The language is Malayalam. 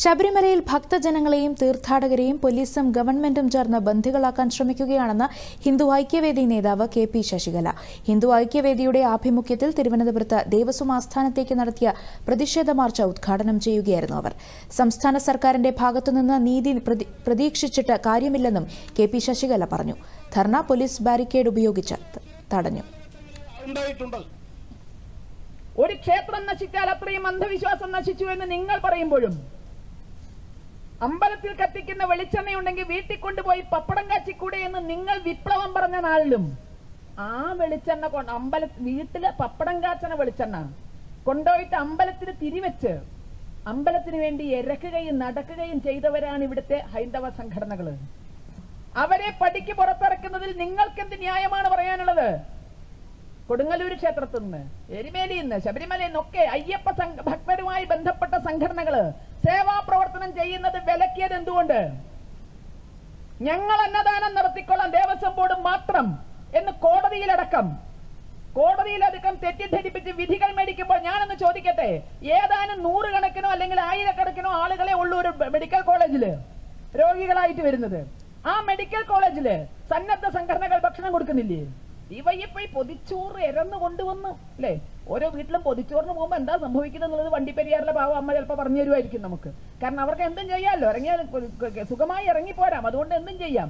ശബരിമലയിൽ ഭക്തജനങ്ങളെയും തീർത്ഥാടകരെയും പോലീസും ഗവൺമെന്റും ചേർന്ന് ബന്ധികളാക്കാൻ ശ്രമിക്കുകയാണെന്ന് ഹിന്ദു ഐക്യവേദി നേതാവ് കെ പി ശശികല. ഹിന്ദു ഐക്യവേദിയുടെ ആഭിമുഖ്യത്തിൽ തിരുവനന്തപുരത്ത് ദേവസ്വം ആസ്ഥാനത്തേക്ക് നടത്തിയ പ്രതിഷേധ മാർച്ച് ഉദ്ഘാടനം ചെയ്യുകയായിരുന്നു അവർ. സംസ്ഥാന സർക്കാരിന്റെ ഭാഗത്തുനിന്ന് നീതി പ്രതീക്ഷിച്ചിട്ട് കാര്യമില്ലെന്നും കെ പി ശശികല പറഞ്ഞു. ധർണ പോലീസ് ബാരിക്കേഡ് ഉപയോഗിച്ച് തടഞ്ഞു. ഒരു ക്ഷേത്രം നശിച്ചാൽ അത്രയും അന്ധവിശ്വാസം നശിച്ചു എന്ന് നിങ്ങൾ പറയുമ്പോഴും അമ്പലത്തിൽ കത്തിക്കുന്ന വെളിച്ചെണ്ണയുണ്ടെങ്കിൽ വീട്ടിൽ കൊണ്ടുപോയി പപ്പടം കാച്ചിക്കൂടെ എന്ന് നിങ്ങൾ വിപ്ലവം പറഞ്ഞ നാളിലും. ആ വെളിച്ചെണ്ണ കൊണ്ട് അമ്പല വീട്ടിലെ പപ്പടം കാച്ചണ വെളിച്ചെണ്ണ കൊണ്ടുപോയിട്ട് അമ്പലത്തിൽ തിരിവെച്ച് അമ്പലത്തിന് വേണ്ടി ഇരക്കുകയും നടക്കുകയും ചെയ്തവരാണ് ഇവിടുത്തെ ഹൈന്ദവ സംഘടനകൾ അവരെ പടിക്ക് പുറത്തിറക്കുന്നതിൽ നിങ്ങൾക്ക് എന്ത് ന്യായമാണ് പറയാനുള്ളത്? കൊടുങ്ങല്ലൂർ ക്ഷേത്രത്തിൽ നിന്ന് എരുമേലിയിൽ ശബരിമലയിൽ നിന്നൊക്കെ അയ്യപ്പ ഭക്തരുമായി ബന്ധപ്പെട്ട സംഘടനകൾ സേവാ പ്രവർത്തനം ചെയ്യുന്നത് വിലക്കിയത് എന്തുകൊണ്ട്? ഞങ്ങൾ അന്നദാനം നടത്തിക്കൊള്ളാം ദേവസ്വം ബോർഡ് മാത്രം എന്ന് കോടതിയിലടക്കം കോടതിയിലടക്കം തെറ്റിദ്ധരിപ്പിച്ച് വിധികൾ മേടിക്കുമ്പോൾ ഞാനൊന്ന് ചോദിക്കട്ടെ ഏതാനും നൂറുകണക്കിനോ അല്ലെങ്കിൽ ആയിരക്കണക്കിനോ ആളുകളെ ഉള്ളൂ ഒരു മെഡിക്കൽ കോളേജിൽ രോഗികളായിട്ട് വരുന്നത്. ആ മെഡിക്കൽ കോളേജിൽ സന്നദ്ധ സംഘടനകൾ ഭക്ഷണം കൊടുക്കുന്നില്ലേ? ഡിവൈഎഫ്ഐ പൊതിച്ചോറ് ഇരന്ന് കൊണ്ടുവന്ന് അല്ലേ? ഓരോ വീട്ടിലും പൊതിച്ചോറിന് പോകുമ്പോൾ എന്താ സംഭവിക്കുന്നത് എന്നുള്ളത് വണ്ടിപ്പെരിയാറിലെ പാവം അമ്മ ചിലപ്പോൾ പറഞ്ഞു തരുമായിരിക്കും നമുക്ക്. കാരണം അവർക്ക് എന്തും ചെയ്യാമല്ലോ. ഇറങ്ങിയാൽ സുഖമായി ഇറങ്ങിപ്പോരാം. അതുകൊണ്ട് എന്തും ചെയ്യാം.